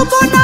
Lobo no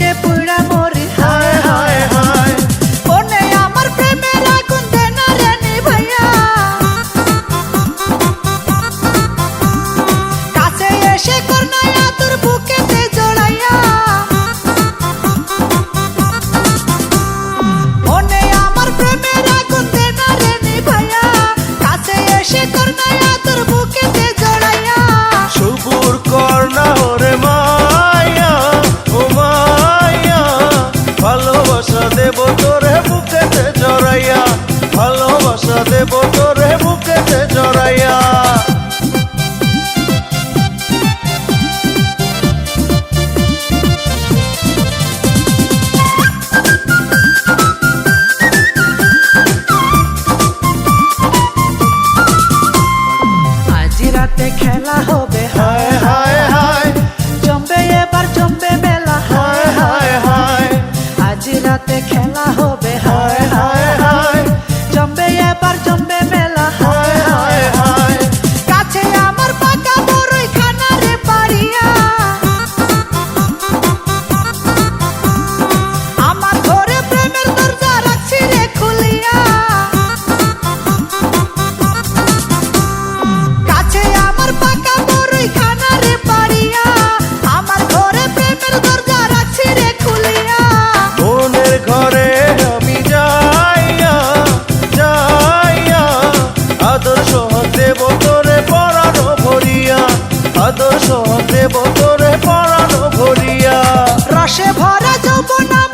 noche por amor. দেব তোরে মুখ বতরে পড়ানো ভরিয়া রাশে ভরা যৌবনা